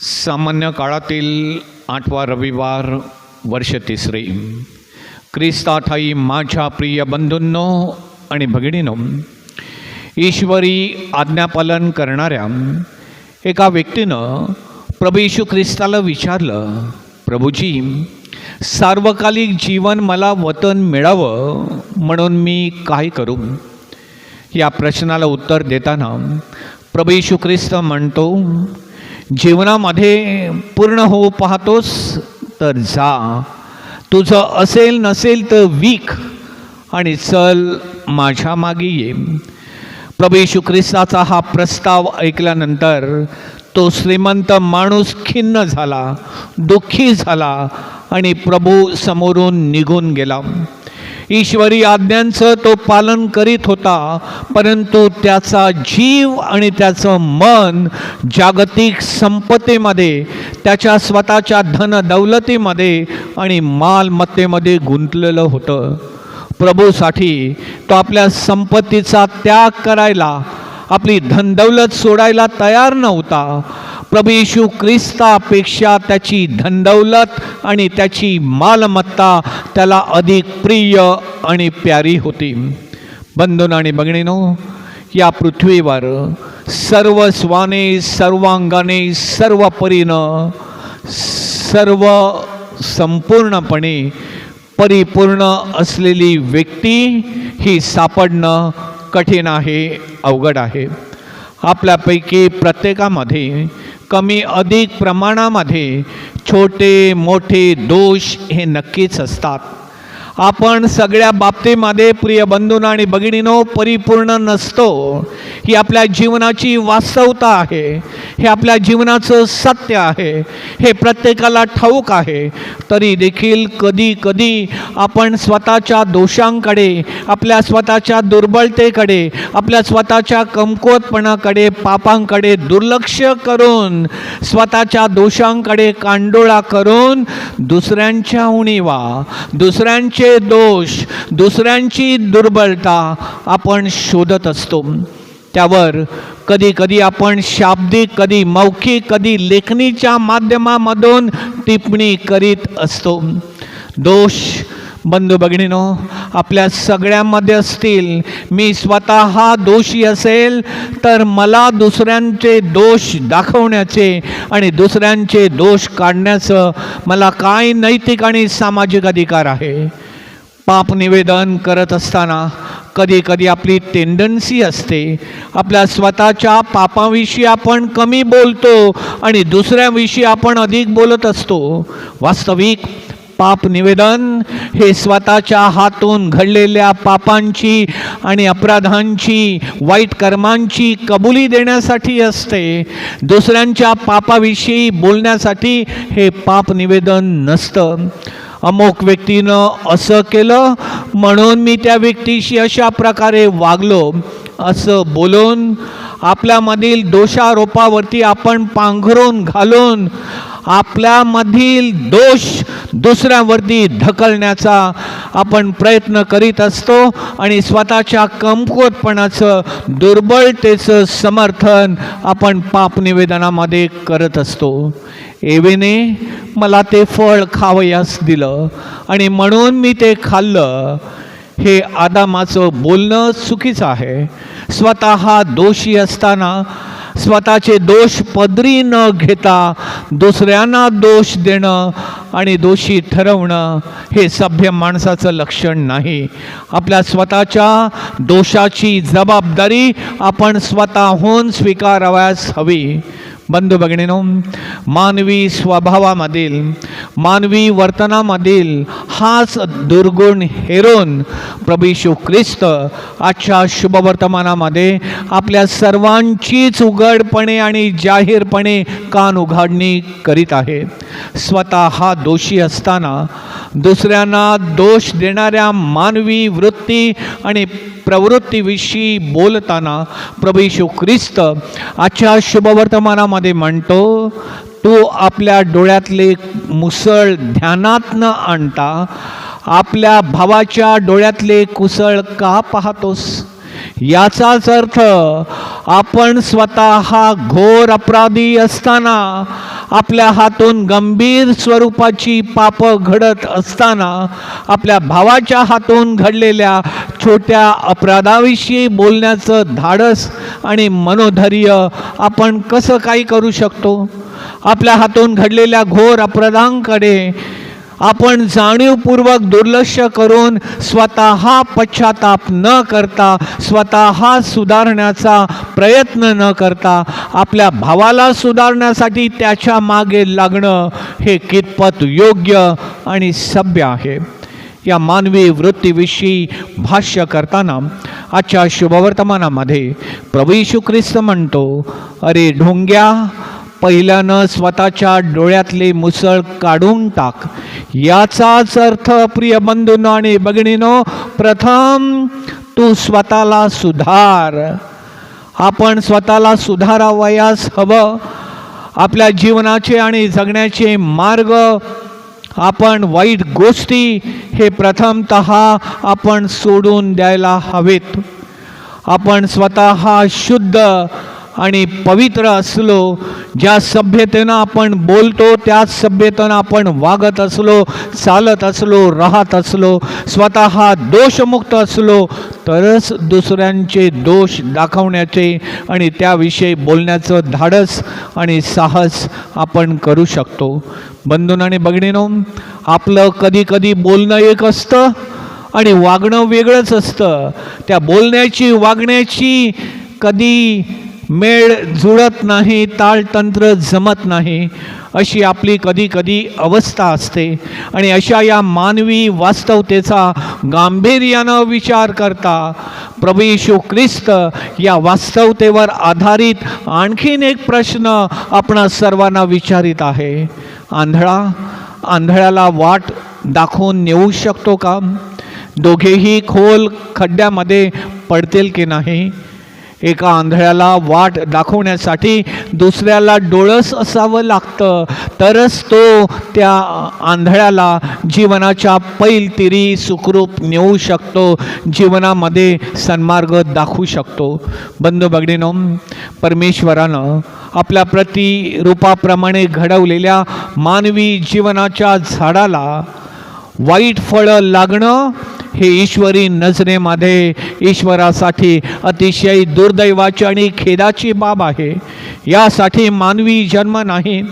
सामान्य काळातील आठवा रविवार वर्ष तिसरी. ख्रिस्ताठाई माझ्या प्रिय बंधूंनो आणि भगिनीनो ईश्वरी आज्ञापालन करणाऱ्या एका व्यक्तीनं प्रभू येशू ख्रिस्ताला विचारलं प्रभूजी सार्वकालिक जीवन मला वतन मिळावं म्हणून मी काय करू? या प्रश्नाला उत्तर देताना प्रभू येशू ख्रिस्त म्हणतो जीवनामध्ये पूर्ण होऊ पाहतोस तर जा. तुझं असेल नसेल तर वीक आणि चल माझ्या मागे ये. प्रभू येशू ख्रिस्ताचा हा प्रस्ताव ऐकल्यानंतर तो श्रीमंत माणूस खिन्न झाला दुःखी झाला आणि प्रभू समोरून निघून गेला. ईश्वरी आज्ञांचं तो पालन करीत होता परंतु त्याचा जीव आणि त्याचं मन जागतिक संपत्तीमध्ये त्याच्या स्वतःच्या धन दौलतीमध्ये आणि मालमत्तेमध्ये गुंतलेलं होतं. प्रभूसाठी तो आपल्या संपत्तीचा त्याग करायला आपली धनदौलत सोडायला तयार नव्हता. प्रभू येशू ख्रिस्तापेक्षा त्याची धनदौलत आणि त्याची मालमत्ता त्याला अधिक प्रिय आणि प्यारी होती. बंधून आणि बघणीनो या पृथ्वीवर सर्व स्वाने सर्वांगाने सर्व परीनं सर्व संपूर्णपणे परिपूर्ण असलेली व्यक्ती ही सापडणं कठीण आहे अवघड आहे. आपल्यापैकी प्रत्येकामध्ये कमी अधिक प्रमाणामध्ये छोटे मोठे दोष हे नक्कीच असतात. आपण सगळ्या बाबतीमध्ये प्रिय बंधून आणि भगिनीनो परिपूर्ण नसतो. ही आपल्या जीवनाची वास्तवता आहे. हे आपल्या जीवनाचं सत्य आहे. हे प्रत्येकाला ठाऊक आहे. तरी देखील कधी कधी आपण स्वतःच्या दोषांकडे आपल्या स्वतःच्या दुर्बलतेकडे आपल्या स्वतःच्या कमकुवतपणाकडे पापांकडे दुर्लक्ष करून स्वतःच्या दोषांकडे कांडोळा करून दुसऱ्यांच्या उणीवा दुसऱ्यांचे दोष दुसऱ्यांची दुर्बलता आपण शोधत असतो. त्यावर कधी कधी आपण शाब्दिक कधी मौखिक कधी लेखणीच्या माध्यमामधून टिप्पणी करीत असतो. दोष बंधू भगिनीनो आपल्या सगळ्यांमध्ये असतील मी स्वतः दोषी असेल तर मला दुसऱ्यांचे दोष दाखवण्याचे आणि दुसऱ्यांचे दोष काढण्याचं मला काय नैतिक आणि सामाजिक अधिकार आहे. पाप निवेदन करत असताना कधी कधी आपली टेंडन्सी असते. आपल्या स्वतःच्या पापाविषयी आपण कमी बोलतो आणि दुसऱ्याविषयी आपण अधिक बोलत असतो. वास्तविक पाप निवेदन हे स्वतःच्या हातून घडलेल्या पापांची आणि अपराधांची वाईट कर्मांची कबुली देण्यासाठी असते. दुसऱ्यांच्या पापाविषयी बोलण्यासाठी हे पाप निवेदन नसतं. अमुक व्यक्तीनं असं केलं म्हणून मी त्या व्यक्तीशी अशा प्रकारे वागलो. असं बोलून आपल्यामधील दोषारोपावरती आपण पांघरून घालून आपल्यामधील दोष दुसऱ्यावरती ढकलण्याचा आपण प्रयत्न करीत असतो आणि स्वतःच्या कमकुवतपणाचं दुर्बलतेचं समर्थन आपण पाप निवेदनामध्ये करत असतो. एवेने मला ते फळ खावयास दिलं आणि म्हणून मी ते खाल्लं. हे आदामाचं बोलणं चुकीचं आहे. स्वतः दोषी असताना स्वतःचे दोष पदरी न घेता दुसऱ्यांना दोष देणं आणि दोषी ठरवणं हे सभ्य माणसाचं लक्षण नाही. आपल्या स्वतःच्या दोषाची जबाबदारी आपण स्वतःहून स्वीकारावयास हवी. बंधू भगिनीनो मानवी स्वभावामधील मानवी वर्तनामधील हाच दुर्गुण हेरून प्रभू ख्रिस्त आजच्या शुभवर्तमानामध्ये आपल्या सर्वांचीच उघडपणे आणि जाहीरपणे कान उघाडणी करीत आहे. स्वतः हा दोषी असताना दुसऱ्यांना दोष देणाऱ्या मानवी वृत्ती आणि प्रवृत्तीविषयी बोलताना प्रभू ख्रिस्त आजच्या शुभवर्तमानामध्ये म्हणतो तो आपल्या डोळ्यातले मुसळ ध्यानात न आणता आपल्या भावाच्या डोळ्यातले कुसळ का पाहतोस? याचाच अर्थ आपण स्वतः घोर अपराधी असताना आपल्या हातून गंभीर स्वरूपाची पाप घडत असताना आपल्या भावाच्या हातून घडलेल्या छोट्या अपराधाविषयी बोलण्याचं धाडस आणि मनोधैर्य आपण कसं काही करू शकतो? आपल्या हातून घडलेल्या घोर अपराधांकडे आपण जाणीवपूर्वक दुर्लक्ष करून स्वतः पश्चाताप न करता स्वतः सुधारण्याचा प्रयत्न न करता आपल्या भावाला सुधारण्यासाठी त्याच्यामागे लागणं हे कितपत योग्य आणि सभ्य आहे. या मानवी वृत्तीविषयी भाष्य करताना आजच्या शुभवर्तमानामध्ये प्रभू येशू ख्रिस्त म्हणतो अरे ढोंग्या पहिल्यानं स्वतःच्या डोळ्यातले मुसळ काढून टाक. याचाच अर्थ प्रिय बंधून आणि बघिणीनो प्रथम तू स्वतःला सुधार. आपण स्वतःला सुधारावयास हवं. आपल्या जीवनाचे आणि जगण्याचे मार्ग आपण वाईट गोष्टी हे प्रथमत आपण सोडून द्यायला हवेत. आपण स्वतः शुद्ध आणि पवित्र असलो ज्या सभ्यतेनं आपण बोलतो त्याच सभ्यतेनं आपण वागत असलो चालत असलो राहत असलो स्वतः दोषमुक्त असलो तरच दुसऱ्यांचे दोष दाखवण्याचे आणि त्याविषयी बोलण्याचं धाडस आणि साहस आपण करू शकतो. बंधून आणि बघणीनो आपलं कधी कधी बोलणं एक असतं आणि वागणं वेगळंच असतं. त्या बोलण्याची वागण्याची कधी मेळ जुळत नाही ताळतंत्र जमत नाही अशी आपली कधी कधी अवस्था असते. आणि अशा या मानवी वास्तवतेचा गांभीर्यानं विचार करता प्रभू येशू ख्रिस्त या वास्तवतेवर आधारित आणखीन एक प्रश्न आपण सर्वांना विचारित आहे. आंधळा आंधळ्याला वाट दाखवून नेऊ शकतो का? दोघेही खोल खड्ड्यामध्ये पडतील की नाही? एका आंधळ्याला वाट दाखवण्यासाठी दुसऱ्याला डोळस असावं लागतं. तरच तो त्या आंधळ्याला जीवनाच्या पैलतिरी सुखरूप नेऊ शकतो जीवनामध्ये सन्मार्ग दाखवू शकतो. बंधू बगडीनो परमेश्वरानं आपल्या प्रतिरूपाप्रमाणे घडवलेल्या मानवी जीवनाच्या झाडाला वाईट फळं लागणं हे ईश्वरी नजरेमध्ये ईश्वरासाठी अतिशय दुर्दैवाची आणि खेदाची बाब आहे. यासाठी मानवी जन्म नाही.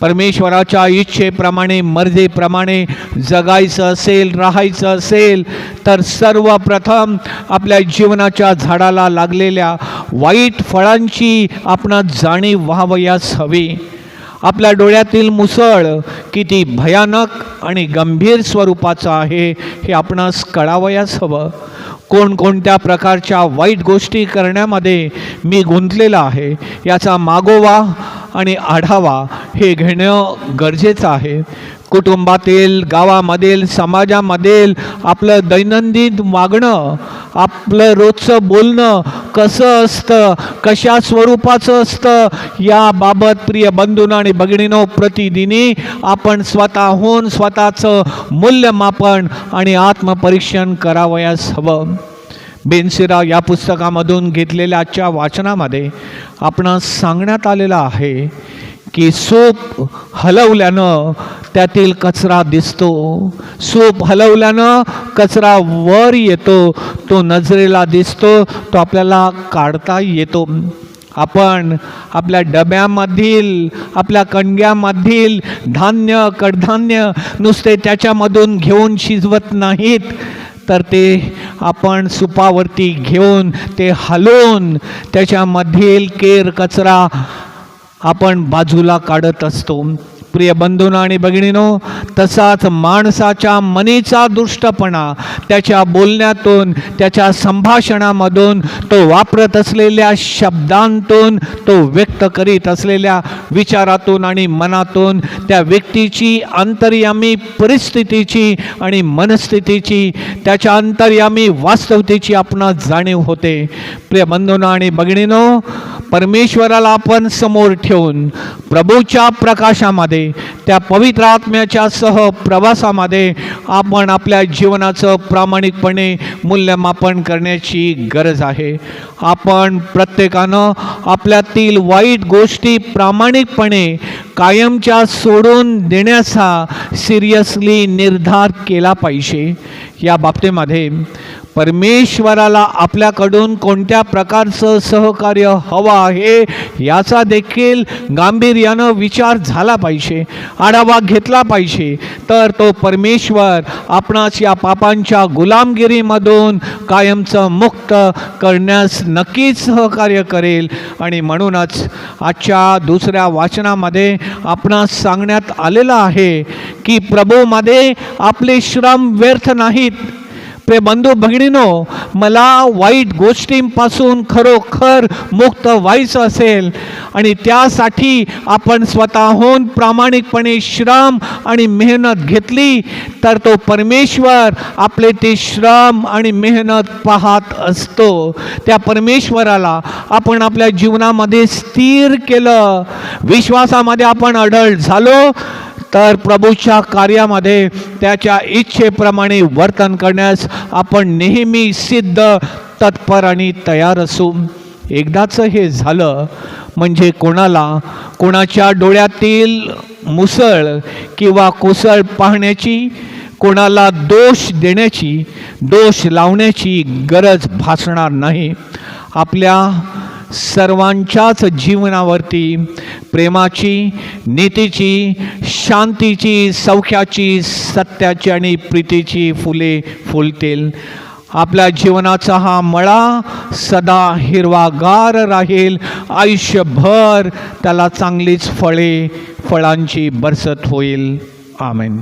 परमेश्वराच्या इच्छेप्रमाणे मर्जीप्रमाणे जगायचं असेल राहायचं असेल तर सर्वप्रथम आपल्या जीवनाच्या झाडाला लागलेल्या वाईट फळांची आपण जाणीव व्हावयास हवी. आपल्या डोळ्यातील मुसळ किती भयानक आणि गंभीर स्वरूपाचं आहे हे आपणास कळावयास हवं कोणकोणत्या प्रकारच्या वाईट गोष्टी करण्यामध्ये मी गुंतलेला आहे याचा मागोवा आणि आढावा हे घेणं गरजेचं आहे. कुटुंबातील गावामधील समाजामधील आपलं दैनंदिन वागणं आपलं रोजचं बोलणं कसं असतं कशा स्वरूपाचं असतं याबाबत प्रिय बंधून आणि भगिनीनो प्रतिदिनी आपण स्वतःहून स्वतःचं मूल्यमापन आणि आत्मपरीक्षण करावयास हवं. बेनसिराव या पुस्तकामधून घेतलेल्या आजच्या वाचनामध्ये आपण सांगण्यात आलेलं आहे की सूप हलवल्यानं त्यातील कचरा दिसतो. सूप हलवल्यानं कचरा वर येतो. तो नजरेला दिसतो. तो आपल्याला काढता येतो. आपण आपल्या डब्यामधील आपल्या कणग्यामधील धान्य कडधान्य नुसते त्याच्यामधून घेऊन शिजवत नाहीत. तर ते आपण सुपावरती घेऊन ते हलवून त्याच्यामधील केर कचरा आपण बाजूला काढत असतो. प्रिय बंधूंना आणि भगिनीनो तसाच माणसाच्या मनीचा दुष्टपणा त्याच्या बोलण्यातून त्याच्या संभाषणामधून तो वापरत असलेल्या शब्दांतून तो व्यक्त करीत असलेल्या विचारातून आणि मनातून त्या व्यक्तीची अंतर्यामी परिस्थितीची आणि मनस्थितीची त्याच्या अंतर्यामी वास्तवतेची आपणास जाणीव होते. प्रिय बंधूंना आणि भगिनीनो परमेश्वराला आपण समोर ठेवून प्रभूच्या प्रकाशामध्ये त्या पवित्र आत्म्याच्या सह प्रवासामध्ये आपण आपल्या जीवनाचं प्रामाणिकपणे मूल्यमापन करण्याची गरज आहे. आपण प्रत्येकानं आपल्यातील वाईट गोष्टी प्रामाणिकपणे कायमच्या सोडून देण्याचा सिरियसली निर्धार केला पाहिजे. या बाबतीमध्ये परमेश्वराला आपल्याकडून कोणत्या प्रकारचं सहकार्य हवं आहे याचा देखील गांभीर्यानं विचार झाला पाहिजे आढावा घेतला पाहिजे. तर तो परमेश्वर आपणास या पापांच्या गुलामगिरीमधून कायमचं मुक्त करण्यास नक्कीच सहकार्य करेल. आणि म्हणूनच आजच्या दुसऱ्या वाचनामध्ये आपणास सांगण्यात आलेलं आहे की प्रभूमध्ये आपले श्रम व्यर्थ नाहीत. प्रे बंधू भगिनीनो मला वाईट गोष्टींपासून खरोखर मुक्त व्हायचं असेल आणि त्यासाठी आपण स्वतःहून प्रामाणिकपणे श्रम आणि मेहनत घेतली तर तो परमेश्वर आपले ते श्रम आणि मेहनत पाहत असतो. त्या परमेश्वराला आपण आपल्या जीवनामध्ये स्थिर केलं. विश्वासामध्ये आपण अढळ झालो तर प्रभूच्या कार्यामध्ये त्याच्या इच्छेप्रमाणे वर्तन करण्यास आपण नेहमी सिद्ध तत्पर आणि तयार असू. एकदाचं हे झालं म्हणजे कोणाला? कोणाच्या डोळ्यातील मुसळ किंवा कोसळ पाहण्याची कोणाला दोष देण्याची दोष लावण्याची गरज भासणार नाही. आपल्या सर्वांच्याच जीवनावरती प्रेमाची नीतीची शांतीची सौख्याची सत्याची आणि प्रीतीची फुले फुलतील. आपल्या जीवनाचा हा मळा सदा हिरवागार राहील. आयुष्यभर त्याला चांगलीच फळे फळांची बरसत होईल. आमेन.